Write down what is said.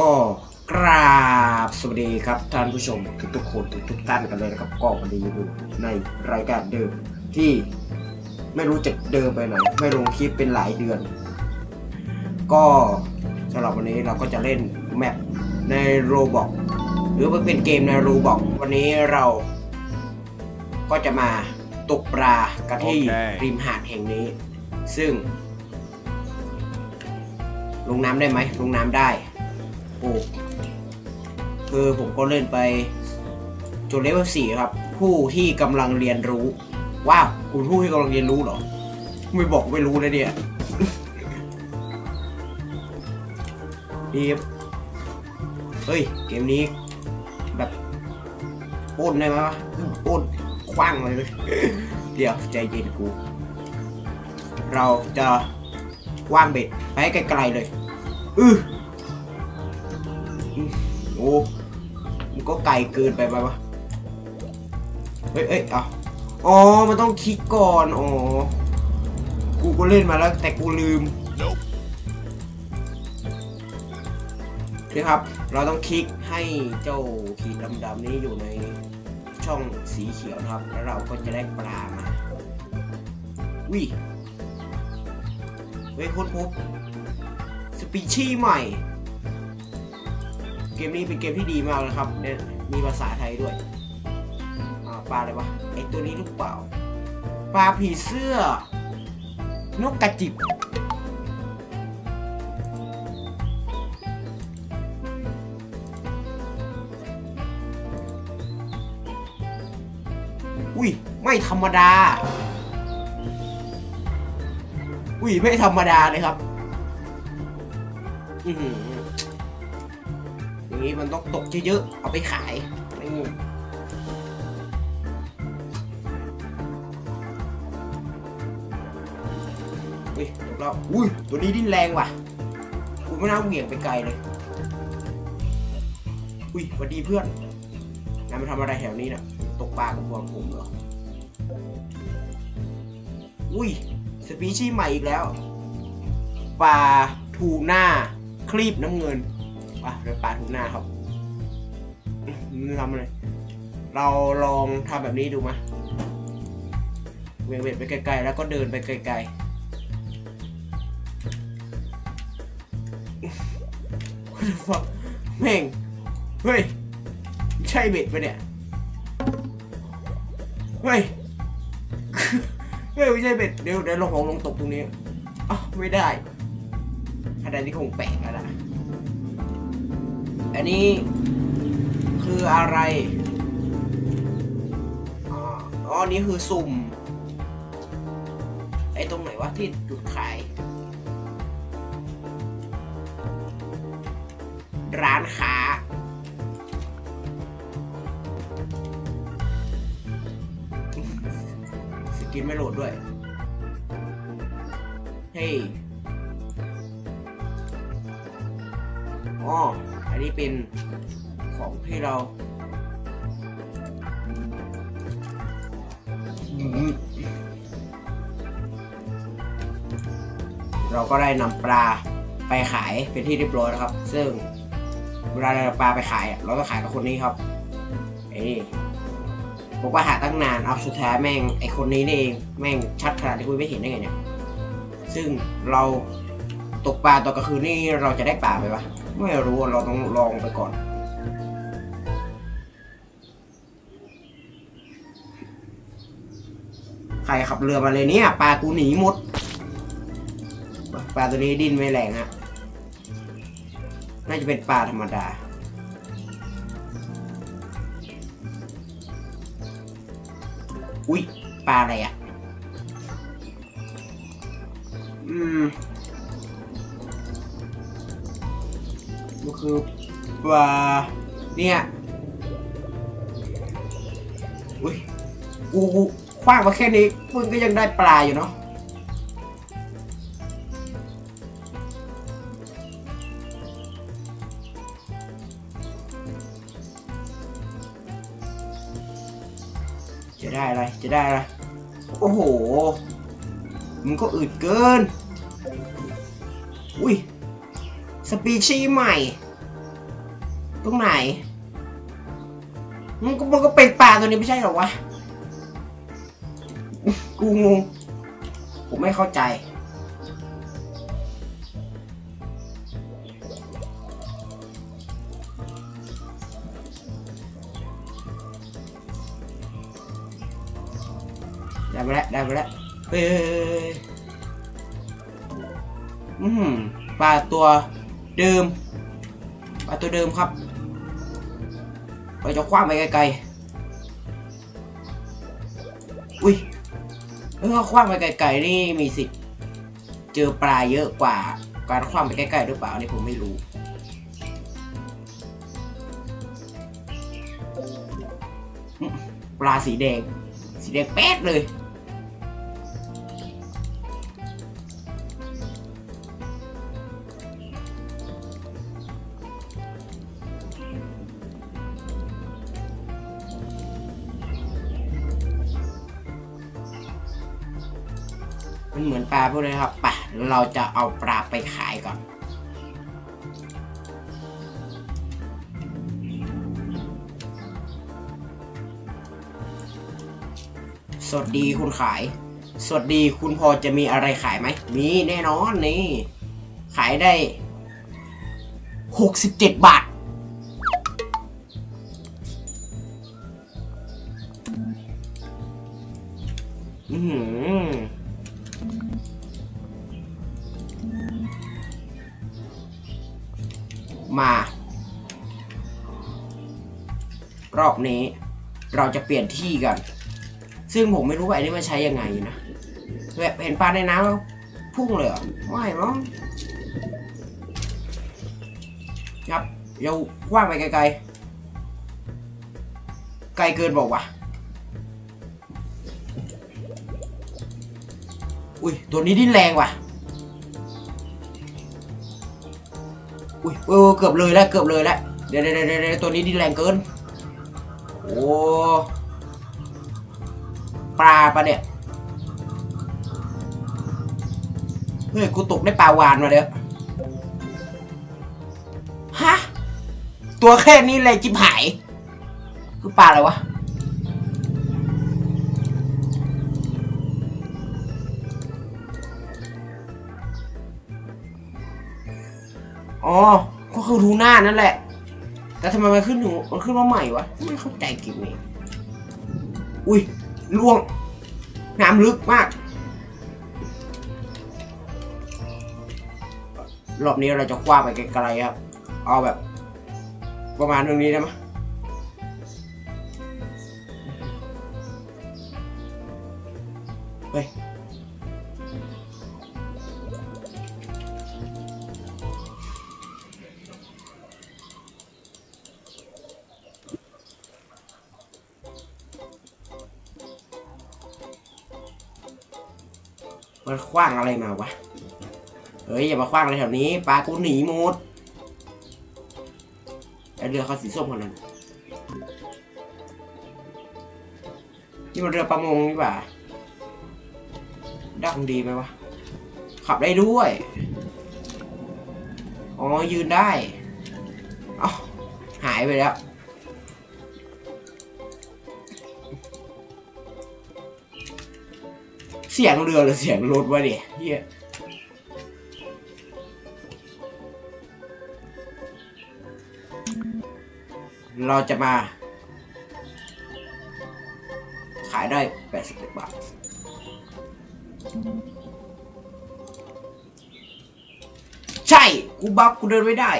ก็กราบสวัสดีครับท่านผู้ชมทุกทุกๆคนทุกทุกๆท่านกันเลยนะครับก็วันนี้อยู่ในรายการเดิมที่ไม่รู้จะเดิมไปไหนไม่ลงคลิปเป็นหลายเดือน ก็สำหรับวันนี้เราก็จะเล่นแมปในโรบอกหรือว่าเป็นเกมในโรบอกวันนี้เราก็จะมาตกปลากันที่โอเคริมหาดแห่งนี้ ซึ่ง ลงน้ำได้ไหมลงน้ำได้ โอ้คือผมก็เล่นไปจนเลเวลสี่ครับ ผู้ที่กำลังเรียนรู้ ว้าวคุณผู้ที่กำลังเรียนรู้เหรอ ไม่บอกไม่รู้เลยเนี่ยดีเฮ้ย เกมนี้ แบบปล้นได้ไหมวะป้นคว้างเลย เดี๋ยวใจเย็นกู เราจะว่างเบ็ดไปไกลๆเลย อืออื ก็ไกลเกินไปไปะวะเฮ้ยเอ้ยเอาอ๋อ มันต้องคลิกก่อน อ๋อ กูก็เล่นมาแล้วแต่กูลืมนี่ครับ เราต้องคลิกให้เจ้าขีดดำๆนี้อยู่ในช่องสีเขียวนะครับ แล้วเราก็จะได้ปลามาวิเฮ้ยค้นพบ สปีชีส์ใหม่ กมนี้เป็นเกมที่ดีมากเลยครับเนี่ยมีภาษาไทยด้วยปลาอะไรวะไอตัวนี้หรือเปล่าปลาผีเสื้อ นกกระจิบอุ้ยไม่ธรรมดา อุ้ยไม่ธรรมดาเลยครับ อือหือ อย่างนี้มันต้องตกเยอะๆ เอาไปขายนี่อุ้ยตกแล้วอุ้ย ตัวนี้ดิ้นแรงว่ะกูไม่น่าเหวี่ยงไปไกลเลย อุ้ยสวัสดีเพื่อนนายมาทำอะไรแถวนี้น่ะ ตกปลากับพวกผมเหรอ อุ้ย สปีชีส์ใหม่อีกแล้ว ปลาทูน่าคลีบน้ำเงิน อะเดี๋ยวปลาทูน่าครับไม่ทำเลยเราลองทำแบบนี้ดูมะเวียงเบ็ดไปไกลๆ แล้วก็เดินไปไกลๆ What the fuck แม่ง เฮ้ย ใช่เบ็ดปะเนี่ย เฮ้ย เฮ้ย ไม่ใช่เบ็ด เดี๋ยวเดี๋ยวลงของลงตกตรงนี้อ้าวไม่ได้อันนี้คงแปลกแล้วล่ะ อันนี้คืออะไร อ๋ออันนี้คือสุ่ม ไอ้ตรงไหนวะที่จุดขาย ร้านค้าสกินไม่โหลดด้วย เฮ้ย อ๋อ นนี้เป็นของที่เราเราก็ได้นำปลาไปขายเป็นที่เรียบร้อยแล้วครับ ซึ่งเวลาเราปลาไปขาย เราก็ขายกับคนนี้ครับไอ่ผมก็หาตั้งนานเอาสุดท้ายแม่งไอคนนี้นี่เองแม่งชัดขนาดที่คุยไม่เห็นได้ไงเนี่ย ซึ่งเราตกปลาตอนกลางคืนนี่เราจะได้ปลาไหมวะ ไม่รู้เราต้องลองไปก่อนใครขับเรือมาเลยเนี่ยปลากูหนีหมดปลาตัวนี้ดิ้นไม่แรงฮะน่าจะเป็นปลาธรรมดาอุ้ยปลาอะไรอะอืม ก็คือปลาเนี่ยอุ้ยกูกูคว้างมาแค่นี้มึงก็ยังได้ปลาอยู่เนาะจะได้อะไร จะได้อะไร โอ้โหมึงก็อึดเกิน อุ้ย สปีชีส์ใหม่ ตรงไหน มันก็มันก็เป็นปลาตัวนี้ไม่ใช่หรอวะ กูงง ผมไม่เข้าใจได้ไปแล้วได้ไปแล้วเอ้ยอืมปลาตัว เดิมปลาตัวเดิมครับเราจะคว้างไปไกลๆ อุ้ยเออคว้างไปไกลๆนี่มีสิทธิ์เจอปลาเยอะกว่าการคว้างไปใกล้ๆหรือเปล่านี่ผมไม่รู้ ปลาสีแดง สีแดงแป๊ดเลย มันเหมือนปลาพวกนี้ครับปะเราจะเอาปลาไปขายก่อน สวัสดีคุณขาย สวัสดีคุณพอจะมีอะไรขายไหม มีแน่นอนนี่ ขายได้หกสิบเจ็ดบาทอือหื มา รอบนี้ เราจะเปลี่ยนที่กัน ซึ่งผมไม่รู้ว่าไอ้นี่มันใช้ยังไงนะแบบเห็นปลาในน้ำแล้วพุ่งเลยเหรอไม่มั้งครับเดี๋ยวคว้างไปไกลๆ ไกลเกินบอกว่าวะอุ้ย ตัวนี้ดิ้นแรงว่ะ อุ้ยเออเกือบเลยแล้วเกือบเลยแล้วเดี๋ยวเดี๋ยวเดี๋ยวเดะตัวนี้ดิแรงเกินโอ้ปลาปะเนี่ยเฮ้ยกูตกได้ปลาวานมาเด้อฮะตัวแค่นี้เลยจิบหาย คือปลาอะไรวะ อ๋อ ก็คือทูน่านั่นแหละ แต่ทำไมมันขึ้นหนูมันขึ้นมาใหม่วะ ไม่เข้าใจเกิบนี้ อุ้ยล่วง น้ำลึกมาก รอบนี้เราจะคว้าไปไกลๆครับ เอาแบบ ประมาณตรงนี้ได้ไหมเฮ้ย มันคว้างอะไรมาวะ เฮ้ยอย่ามาคว้างอะไรแถวนี้ปลากูหนีหมดไอเรือเขาสีส้มคนนั้นนี่มันเรือประมงนี่หว่าดังดีไหมวะ ขับได้ด้วย อ๋อยืนได้ เอ้าหายไปแล้ว เสียงเรือหรือเสียงรถวะเนี่ยเฮียเราจะมา ขายได้81บาท ใช่ กูบักกูเดินไม่ได้